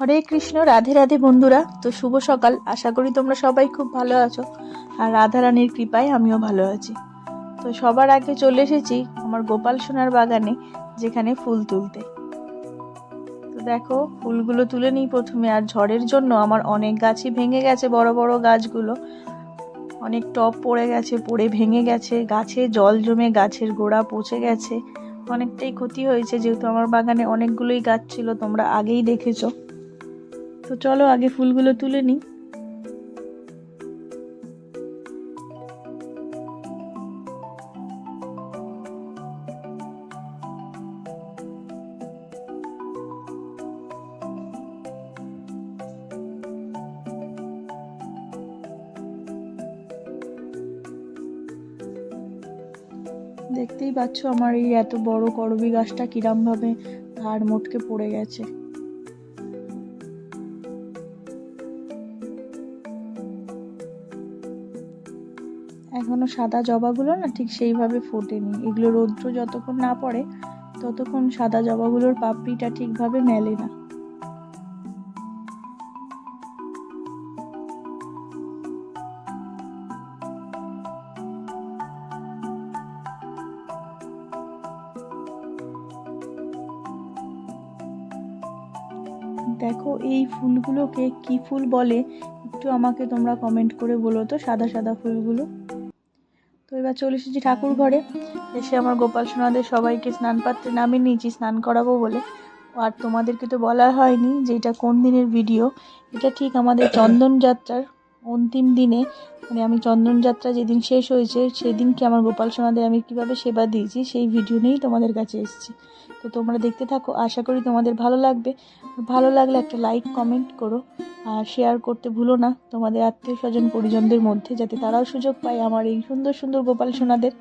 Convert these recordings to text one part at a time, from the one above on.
হরে কৃষ্ণ, রাধে রাধে বন্ধুরা। তো শুভ সকাল। আশা করি তোমরা সবাই খুব ভালো আছো। আর রাধা রানীর কৃপায় আমিও ভালো আছি। তো সবার আগে চলে এসেছি আমার গোপাল সোনার বাগানে, যেখানে ফুল তুলতে। তো দেখো, ফুলগুলো তুলে নিই প্রথমে। আর ঝড়ের জন্য আমার অনেক গাছই ভেঙে গেছে, বড় বড় গাছগুলো। অনেক টপ পড়ে গেছে, পড়ে ভেঙে গেছে। গাছে জল জমে গাছের গোড়া পচে গেছে। অনেকটাই ক্ষতি হয়েছে, যেহেতু আমার বাগানে অনেকগুলোই গাছ ছিল, তোমরা আগেই দেখেছ। তো চলো আগে ফুলগুলো তুলে নিই। দেখতেই পাচ্ছ আমার এই এত বড় করবি গাছটা কিরমভাবে ধার মোটকে পড়ে গেছে। এখনও সাদা জবাগুলো না ঠিক সেইভাবে ফোটেনি। এগুলো রৌদ্র যতক্ষণ না পড়ে, ততক্ষণ সাদা জবাগুলোর পাপড়িটা ঠিকভাবে মেলে না। দেখো, এই ফুলগুলোকে কি ফুল বলে? একটু আমাকে তোমরা কমেন্ট করে বলো তো, সাদা সাদা ফুলগুলো। এবার চলে এসেছি ঠাকুর ঘরে। এসে আমার গোপাল সোনাদের সবাইকে স্নান পাত্রে নামিয়ে নিয়েছি, স্নান করাবো বলে। আর তোমাদেরকে তো বলা হয়নি যে এটা কোন দিনের ভিডিও এটা ঠিক আমাদের চন্দন যাত্রার অন্তিম দিনে মানে আমি চন্দন যাত্রা যেদিন শেষ হয়েছে সেদিনকে আমার গোপাল সোনাদের আমি কীভাবে সেবা দিয়েছি, সেই ভিডিও নিয়েই তোমাদের কাছে এসেছি। তো তোমরা দেখতে থাকো, আশা করি তোমাদের ভালো লাগবে। ভালো লাগলে একটা লাইক কমেন্ট করো, আর শেয়ার করতে ভুলো না তোমাদের আত্মীয় স্বজন পরিজনদের মধ্যে, যাতে তারাও সুযোগ পায় আমার এই সুন্দর সুন্দর গোপাল সোনাদের।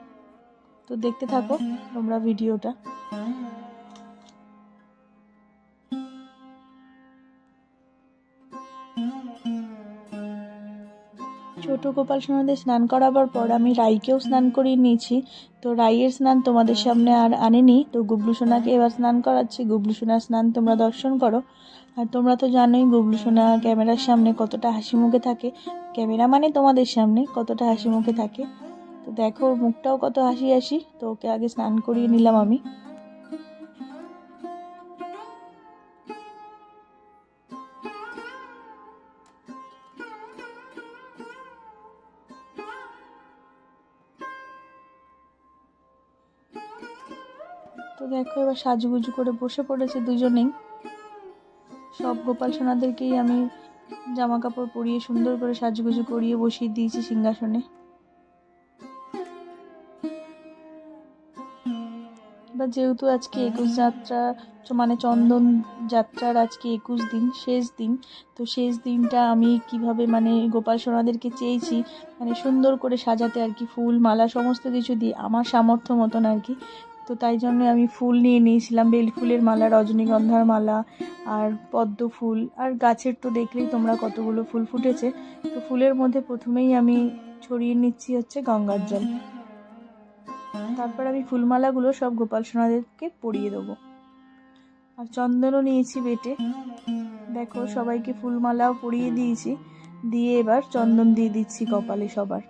তো দেখতে থাকো তোমরা ভিডিওটা ছোট গোপাল সোনাদের স্নান করাবার পর আমি রাইকেও স্নান করিয়ে নিয়েছি। তো রাইয়ের স্নান তোমাদের সামনে আর আনেনি। তো গুবলু সোনাকে এবার স্নান করাচ্ছি। গুবলু সোনার স্নান তোমরা দর্শন করো। আর তোমরা তো জানোই গুবলু সোনা ক্যামেরার সামনে কতটা হাসি মুখে থাকে। ক্যামেরা মানে তোমাদের সামনে কতটা হাসি মুখে থাকে। তো দেখো মুখটাও কত হাসি হাসি। তো ওকে আগে স্নান করিয়ে নিলাম আমি। এবার সাজুগুজু করে বসে পড়েছে দুজনেই। সব গোপাল সোনাদেরকেই আমি জামা কাপড় পরিয়ে সুন্দর করে সাজুগুজু করিয়ে বসিয়ে দিয়েছি সিংহাসনে। এবার যেহেতু আজকে একুশ যাত্রা মানে চন্দন যাত্রার আজকে একুশ দিন, শেষ দিন, তো শেষ দিনটা আমি কীভাবে মানে গোপাল সোনাদেরকে চেয়েছি মানে সুন্দর করে সাজাতে আর কি, ফুল, মালা, সমস্ত কিছু দিয়ে, আমার সামর্থ্য মতন আর কি তো তাই জন্য আমি ফুল নিয়ে নিয়েছিলাম, বেল ফুলের মালা, রজনীগন্ধার মালা আর পদ্ম ফুল। আর গাছের তো দেখলেই তোমরা কতগুলো ফুল ফুটেছে। তো ফুলের মধ্যে প্রথমেই আমি ছড়িয়ে নিচ্ছি হচ্ছে গঙ্গার জল। তারপর আমি ফুলমালাগুলো সব গোপাল সোনাদেরকে পরিয়ে দেবো। আর চন্দনও নিয়েছি বেটে। দেখো সবাইকে ফুলমালাও পরিয়ে দিয়েছি। দিয়ে এবার চন্দন দিয়ে দিচ্ছি কপালে সবার।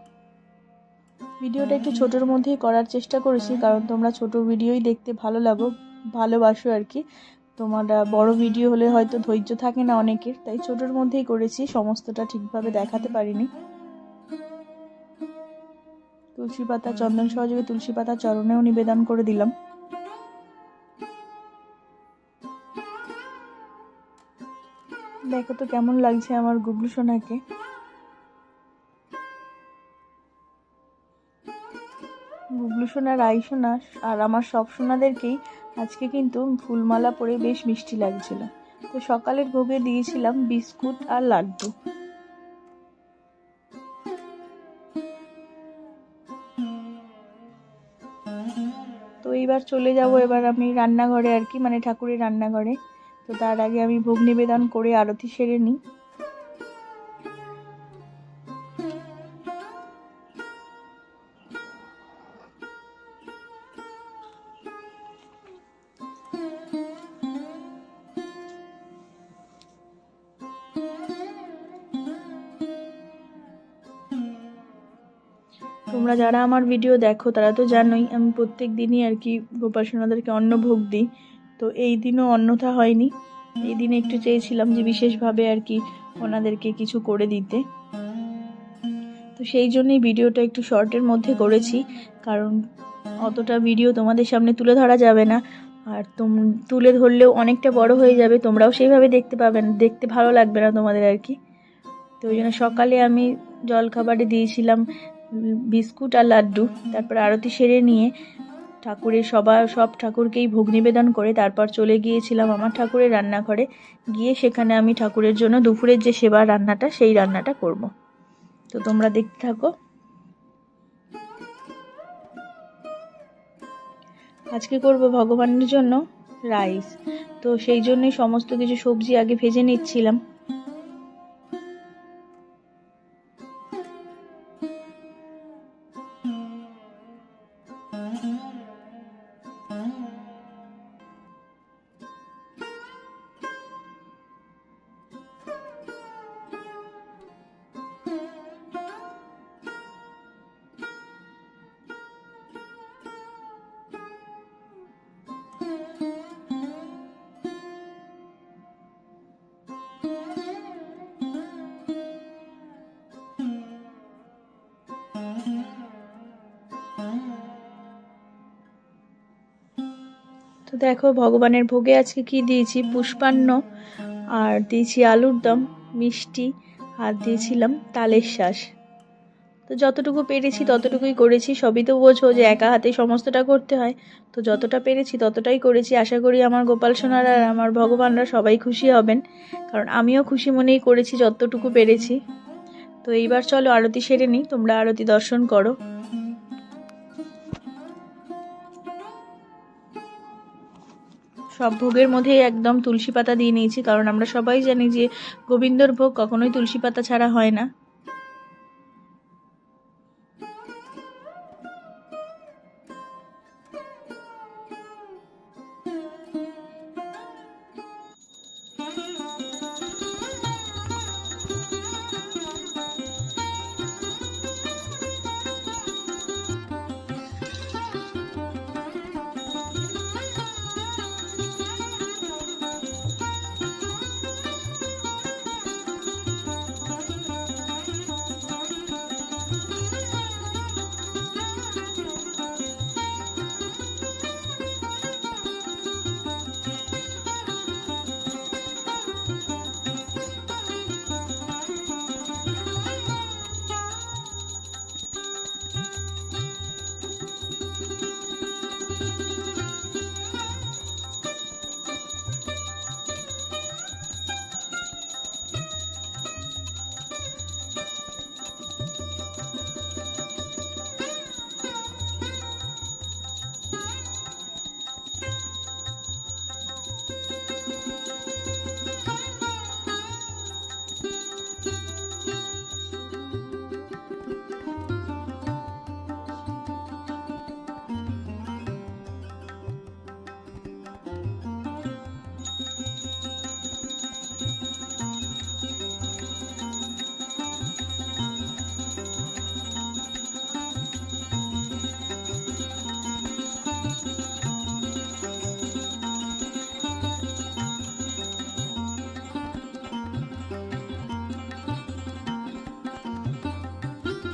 ভিডিওটা একটু ছোটোর মধ্যেই করার চেষ্টা করেছি, কারণ তোমরা ছোট ভিডিওই দেখতে ভালো লাগো, ভালোবাসো আর কি। তোমার বড় ভিডিও হলে হয়তো ধৈর্য থাকে না অনেকের, তাই ছোটোর মধ্যেই করেছি, সমস্তটা ঠিকভাবে দেখাতে পারিনি। তুলসী পাতা চন্দন সহযোগে তুলসী পাতা চরণেও নিবেদন করে দিলাম। দেখো তো কেমন লাগছে আমার গুবলু সোনাকে। সোনা রাই সোনা আর আমার সব সোনাদেরকেই আজকে কিন্তু ফুলমালা পরে বেশ মিষ্টি লাগছিল। তো সকালের ভোগে দিয়েছিলাম বিস্কুট আর লাড্ডু। তো এইবার চলে যাব, এবার আমি রান্নাঘরে আর কি মানে ঠাকুরের রান্নাঘরে। তো তার আগে আমি ভোগ নিবেদন করে আরতি সেরে নিই। তোমরা যারা আমার ভিডিও দেখো, তারা তো জানোই, আমি প্রত্যেক দিনই আর কি গোপাল সোনাদেরকে অন্ন ভোগ দিই। তো এই দিনও অন্যথা হয়নি। এই দিনে একটু চেয়েছিলাম যে বিশেষভাবে আর কি ওনাদেরকে কিছু করে দিতে। তো সেই জন্যই ভিডিওটা একটু শর্টের মধ্যে করেছি, কারণ অতটা ভিডিও তোমাদের সামনে তুলে ধরা যাবে না। আর তোম, তুলে ধরলেও অনেকটা বড় হয়ে যাবে, তোমরাও সেইভাবে দেখতে পাবে না, দেখতে ভালো লাগবে না তোমাদের আর কি। তো ওই জন্য সকালে আমি জলখাবারে দিয়েছিলাম বিস্কুট আর লাড্ডু, তারপর আরতি সেরে নিয়ে ঠাকুরের সবার সব ঠাকুরকেই ভোগ নিবেদন করে তারপর চলে গিয়েছিলাম আমার ঠাকুরের রান্নাঘরে। গিয়ে সেখানে আমি ঠাকুরের জন্য দুপুরের যে সেবা রান্নাটা, সেই রান্নাটা করব। তো তোমরা দেখতে থাকো। আজকে করব ভগবানের জন্য রাইস। তো সেই জন্যই সমস্ত কিছু সবজি আগে ভেজে নিচ্ছিলাম। তো দেখো, ভগবানের ভোগে আজকে কি দিয়েছি? পুষ্পান্ন, আর দিয়েছি আলুর দম, মিষ্টি, আর দিয়েছিলাম তালের শ্বাস তো যতটুকু পেরেছি ততটুকুই করেছি, সবই তো বোঝো যে একা হাতে সমস্তটা করতে হয়। তো যতটা পেরেছি ততটাই করেছি। আশা করি আমার গোপাল সোনার আর আমার ভগবানরা সবাই খুশি হবেন। কারণ আমিও খুশি মনেই করেছি যতটুকু পেরেছি। তো এইবার চলো আরতি সেরে নিই, তোমরা আরতি দর্শন করো। সব ভোগের মধ্যেই একদম তুলসী পাতা দিয়ে নিয়েছি, কারণ আমরা সবাই জানি যে গোবিন্দর ভোগ কখনোই তুলসী পাতা ছাড়া হয় না।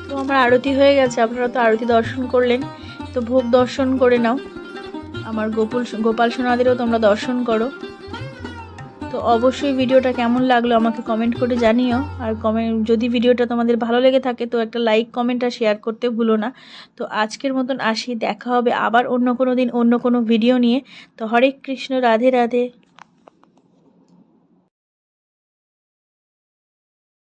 তো আমার আরতি হয়ে গেছে, আপনারা তো আরতি দর্শন করলেন, তো ভোগ দর্শন করে নাও। আমার গোপুল গোপাল সোনাদেরও তোমরা দর্শন করো। তো অবশ্যই ভিডিওটা কেমন লাগল আমাকে কমেন্ট করে জানিও, আর কমেন্ট যদি ভিডিওটা তোমাদের ভালো লেগে থাকে তো একটা লাইক, কমেন্ট আর শেয়ার করতে ভুলো না। তো আজকের মতন আসি, দেখা হবে আবার অন্য কোনো দিন অন্য কোনো ভিডিও নিয়ে। তো হরে কৃষ্ণ, রাধে রাধে।